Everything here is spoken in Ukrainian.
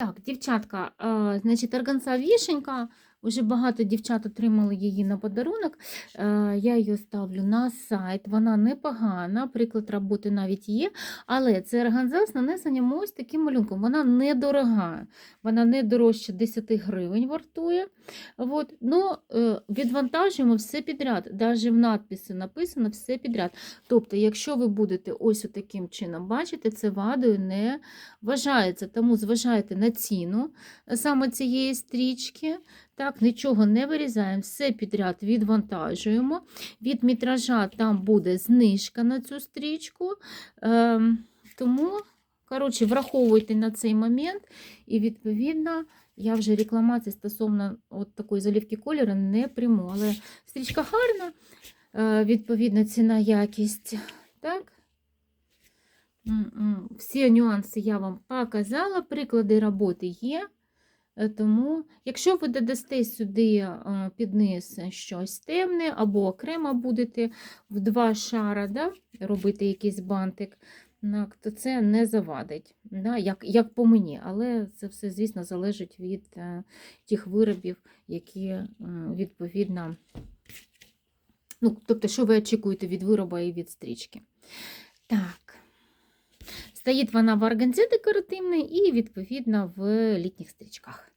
Так, дівчатка, значить, органса вішенька. Уже багато дівчат отримали її на подарунок. Е, Я її ставлю на сайт. Вона непогана, приклад роботи навіть є. Але це органза з нанесенням ось таким малюнком. Вона недорога. Вона не дорожче 10 гривень вартує. От. Ну, е, відвантажуємо все підряд. Навіть в надписі написано все підряд. Тобто, якщо ви будете ось таким чином бачити, це вадою не вважається. Тому зважайте на ціну е, саме цієї стрічки. Так, нічого не вирізаємо, все підряд відвантажуємо. Від мітража там буде знижка на цю стрічку. Ем, тому, коротше, враховуйте на цей момент, і відповідно. Я вже рекламації стосовно от такої залівки кольору не прийму. Але стрічка гарна, е, відповідно, ціна, якість. Так? Всі нюанси я вам показала, приклади роботи є. Е, Тому, якщо ви додасте сюди е, під низ щось темне, або окремо будете в два шара да, робити якийсь бантик, то це не завадить, да, як, як по мені. Але це все, звісно, залежить від е, тих виробів, які відповідно. Ну, тобто, що ви очікуєте від вироба і від стрічки. Так. Стоїть вона в органзі декоративний і, відповідно, в літніх стрічках.